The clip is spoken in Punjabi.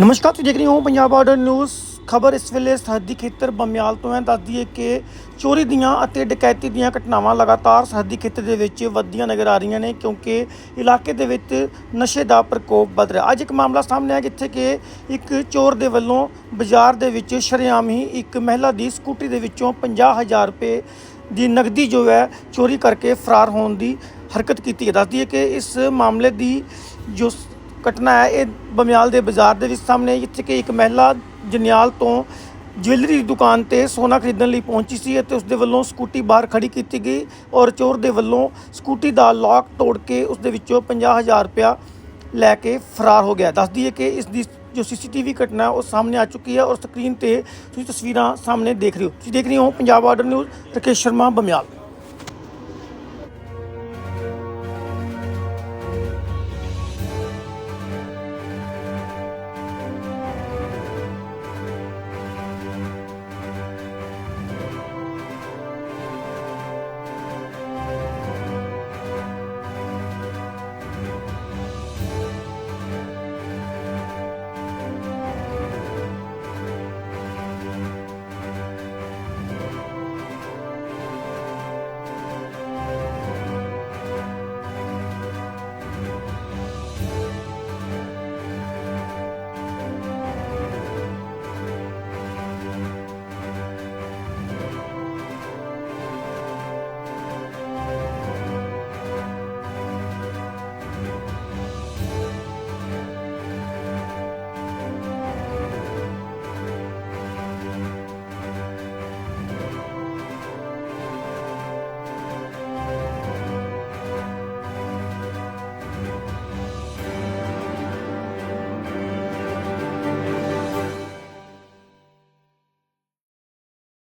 ਨਮਸਕਾਰ, ਤੁਸੀਂ ਦੇਖ ਰਹੇ ਹੋ ਪੰਜਾਬ ਬਾਰਡਰ ਨਿਊਜ਼। ਖਬਰ ਇਸ ਵੇਲੇ ਸਰਹੱਦੀ ਖੇਤਰ ਬਮਿਆਲ ਤੋਂ ਹੈ। ਦੱਸਦੀ ਹੈ ਕਿ ਚੋਰੀ ਦੀਆਂ ਅਤੇ ਡਕੈਤੀ ਦੀਆਂ ਘਟਨਾਵਾਂ ਲਗਾਤਾਰ ਸਰਹੱਦੀ ਖੇਤਰ ਦੇ ਵਿੱਚ ਵੱਧਦੀਆਂ ਨਜ਼ਰ ਆ ਰਹੀਆਂ ਨੇ, ਕਿਉਂਕਿ ਇਲਾਕੇ ਦੇ ਵਿੱਚ ਨਸ਼ੇ ਦਾ ਪ੍ਰਕੋਪ ਵੱਧ ਰਿਹਾ। ਅੱਜ ਇੱਕ ਮਾਮਲਾ ਸਾਹਮਣੇ ਆਇਆ, ਜਿੱਥੇ ਕਿ ਇੱਕ ਚੋਰ ਦੇ ਵੱਲੋਂ ਬਾਜ਼ਾਰ ਦੇ ਵਿੱਚ ਸ਼ਰੇਆਮ ਹੀ ਇੱਕ ਮਹਿਲਾ ਦੀ ਸਕੂਟੀ ਦੇ ਵਿੱਚੋਂ 50000 ਰੁਪਏ ਦੀ ਨਗਦੀ ਜੋ ਹੈ, ਚੋਰੀ ਕਰਕੇ ਫਰਾਰ ਹੋਣ ਦੀ ਹਰਕਤ ਕੀਤੀ ਹੈ। ਦੱਸਦੀ ਹੈ ਕਿ ਇਸ ਮਾਮਲੇ ਦੀ ਜੋ ਘਟਨਾ ਹੈ, ਇਹ ਬਮਿਆਲ ਦੇ ਬਾਜ਼ਾਰ ਦੇ ਵਿੱਚ ਸਾਹਮਣੇ ਜਿੱਥੇ ਕਿ ਇੱਕ ਮਹਿਲਾ ਜਨਿਆਲ ਤੋਂ ਜਵੈਲਰੀ ਦੀ ਦੁਕਾਨ ਤੇ ਸੋਨਾ ਖਰੀਦਣ ਲਈ ਪਹੁੰਚੀ ਸੀ ਅਤੇ ਉਸ ਦੇ ਵੱਲੋਂ ਸਕੂਟੀ ਬਾਹਰ ਖੜੀ ਕੀਤੀ ਗਈ ਔਰ ਚੋਰ ਦੇ ਵੱਲੋਂ ਸਕੂਟੀ ਦਾ ਲੌਕ ਤੋੜ ਕੇ ਉਸ ਦੇ ਵਿੱਚੋਂ 50000 ਰੁਪਇਆ ਲੈ ਕੇ ਫਰਾਰ ਹੋ ਗਿਆ। ਦੱਸਦੀ ਹੈ ਕਿ ਇਸ ਦੀ ਜੋ ਸੀਸੀਟੀਵੀ ਘਟਨਾ ਉਹ ਸਾਹਮਣੇ ਆ ਚੁੱਕੀ ਹੈ ਔਰ ਸਕਰੀਨ ਤੇ ਤੁਸੀਂ ਤਸਵੀਰਾਂ ਸਾਹਮਣੇ ਦੇਖ ਰਹੇ ਹੋ। ਤੁਸੀਂ ਦੇਖ ਰਹੇ ਹੋ ਪੰਜਾਬ ਆਰਡਰ ਨਿਊਜ਼, ਰਕੇਸ਼ ਸ਼ਰਮਾ, ਬਮਿਆਲ।